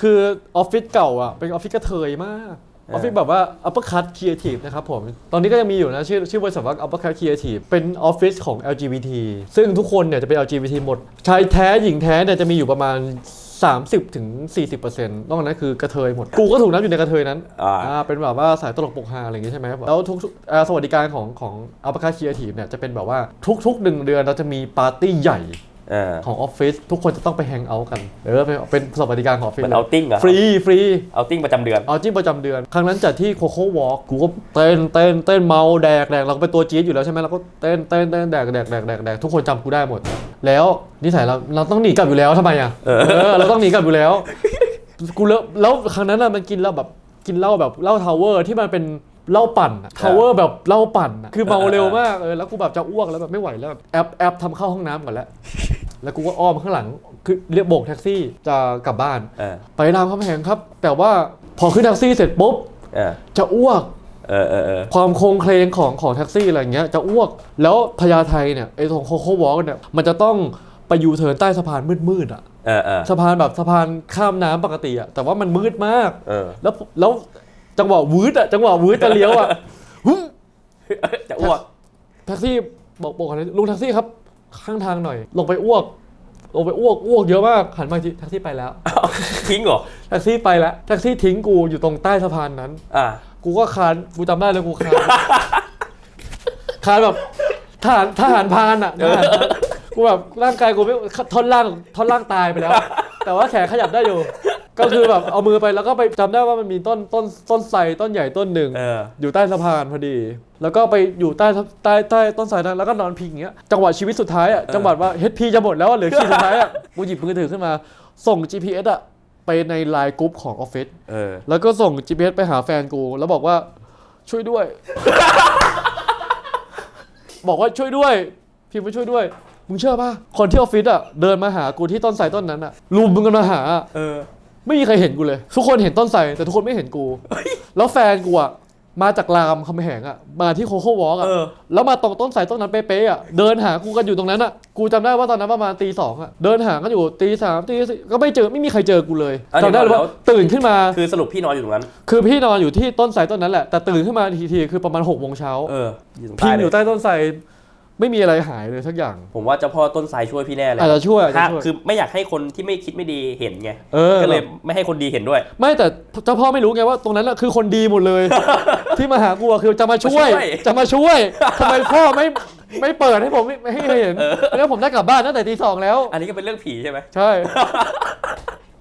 คือออฟฟิศเก่าอะเป็นออฟฟิศกระเทยมากอเอออฟฟิศแบบว่า uppercut creative นะครับผม ตอนนี้ก็ยังมีอยู่นะ ชื่อชื่อบริษัทว่า uppercut creative เป็นออฟฟิศของ LGBT ซึ่งทุกคนเนี่ยจะเป็น LGBT หมด ชายแท้หญิงแท้เนี่ยจะมีอยู่ประมาณ 30ถึง40%นอกนั้นคือกระเทยหมด กูก็ถูกนับอยู่ในกระเทยนั้นอ่า อ่าเป็นแบบว่าสายตลกปกฮาอะไรอย่างงี้ใช่ไหมครับแล้วทุกๆอ่าสวัสดิการของของ uppercut creative เนี่ยจะเป็นแบบว่าทุกๆหนึ่งเดือนเราจะมีปาร์ตี้ใหญ่เออ ของออฟฟิศทุกคนจะต้องไปแฮงเอาท์กันเออเป็นเป็นสวัสดิการของออฟฟิศมันเอาติ้งเหรอฟรีฟรีเอาติ้งประจำเดือนเอาจิ้มประจำเดือน ครั้งนั้นจัดที่โคโค่วอล์กกูก็เต้นเต้นเต้นเมาแดกแดกเราก็เป็นตัวจี๊ดอยู่แล้วใช่ไหมเราก็เต้นเต้นเต้นแดกแดกแดกแดกแดกทุกคนจำกูได้หมด แล้วนิสัยเราเราต้องหนีกลับอยู่แล้วทำไมอะเออเราต้องหนีกลับอยู่แล้วกูแล้วแล้วครั้งนั้นน่ะมันกินเหล้าแบบกินเหล้าแบบเหล้าทาวเวอร์ที่มันเป็นเหล้าปั่นทาวเวอร์แบบเหล้าปั่นอะคือเมาเร็วมากเออแล้วกูแบบจะอ้วกแล้วแบบไม่ไหวแล้วแบบแอปแอปทำเข้าห้องน้ำก่อนแล้ว แล้วกูก็อ้อมข้างหลังคือเรียกโบกแท็กซี่จะกลับบ้าน เออไปรามคำแหงครับ แต่ว่าพอขึ้นแท็กซี่เสร็จปุ๊บเออจะอ้วก เออเออเออความโครงเคลงของของแท็กซี่อะไรอย่างเงี้ยจะอ้วก แล้วพญาไทเนี่ยไอ้ตรงโคโค่วอล์กเนี่ยมันจะต้องไปยูเทิร์นใต้สะพานมืดๆอะเออเออสะพานแบบสะพานข้ามน้ำปกติอะแต่ว่ามันมืดมาก เออแล้วแล้วจังหวะวืดอะจังหวะวืดจะเลี้ยวอะหึ่มจะอ้วก แท็กซี่บอกบอกกันลุงแท็กซี่ครับ ข้างทางหน่อย ลงไปอ้วก ลงไปอ้วกอ้วกเยอะมากหันมาอีกทีแท็กซี่ไปแล้ว ทิ้งเหรอ แท็กซี่ไปแล้วแท็กซี่ทิ้งกูอยู่ตรงใต้สะพานนั้น อ่า กูก็คานกูจำได้เลยกูคาน คานแบบทหารทหารพรานอะทหารพรานกูแบบร่างกายกูไม่ท่อนล่างท่อนล่างตายไปแล้ว แต่ว่าแขนขยับได้อยู่ ก็คือแบบเอามือไปแล้วก็ไปจำได้ว่ามันมีต้นต้นต้นไทรต้นใหญ่ต้นหนึ่ง เออ อยู่ใต้สะพานพอดี แล้วก็ไปอยู่ใต้ใต้ใต้ต้นไทรนั้นแล้วก็นอนพิงอย่างเงี้ย จังหวะชีวิตสุดท้ายอะ จังหวะว่า HP จะหมดแล้วอะเหลือขีดสุดท้ายอะ กูหยิบมือถือขึ้นมา ส่ง GPS อะ ไปในไลน์กรุ๊ปของออฟฟิศ เออ แล้วก็ส่ง GPS ไปหาแฟนกู แล้วบอกว่าช่วยด้วย บอกว่าช่วยด้วยพิมพ์ว่าช่วยด้วย มึงเชื่อป่ะ คนที่ออฟฟิศอะเดินมาหากูที่ต้นไทรต้นนั้นอะรุมมึงกันมาหาอะเออ ไม่มีใครเห็นกูเลย ทุกคนเห็นต้นไทรแต่ทุกคนไม่เห็นกู แล้วแฟนกูอะมาจากรามคำแหงอะมาที่โคโค่วอล์กอะเออ แล้วมาตรงต้นไทรต้นนั้นเป๊ะๆอะเดินหากูกันอยู่ตรงนั้นอะกูจำได้ว่าตอนนั้นประมาณตีสองอะเดินหากันอยู่ตีสามตีสี่ก็ไม่เจอไม่มีใครเจอกูเลยอะจำได้เลยว่าเดี๋ยวตื่นขึ้นมา คือสรุปพี่นอนอยู่ตรงนั้น คือพี่นอนอยู่ที่ต้นไทรต้นนั้นแหละแต่ตื่นขึ้นมาทีทีคือประมาณหกโมงเช้าเออ อยู่ตรงพิใต้งเลอยู่ยใต้ต้นไทร ไม่มีอะไรหายเลยสักอย่าง ผมว่าเจ้าพ่อต้นไทรช่วยพี่แน่เลยอาจจะช่วยอาจจะถ้าช่วย คือไม่อยากให้คนที่ไม่คิดไม่ดีเห็นไงเออ ก็เลยไม่ให้คนดีเห็นด้วย ไม่แต่เจ้าพ่อไม่รู้ไงว่าตรงนั้นแหละคือคนดีหมดเลย ที่มาหากูอะคือจะมาช่วย มาช่วย จะมาช่วยทำไมพ่อไม่ไม่เปิดให้ผมไม่ไม่ให้เห็น แล้วผมได้กลับบ้านตั้งแต่ตีสองแล้ว อันนี้ก็เป็นเรื่องผีใช่ไหม ใช่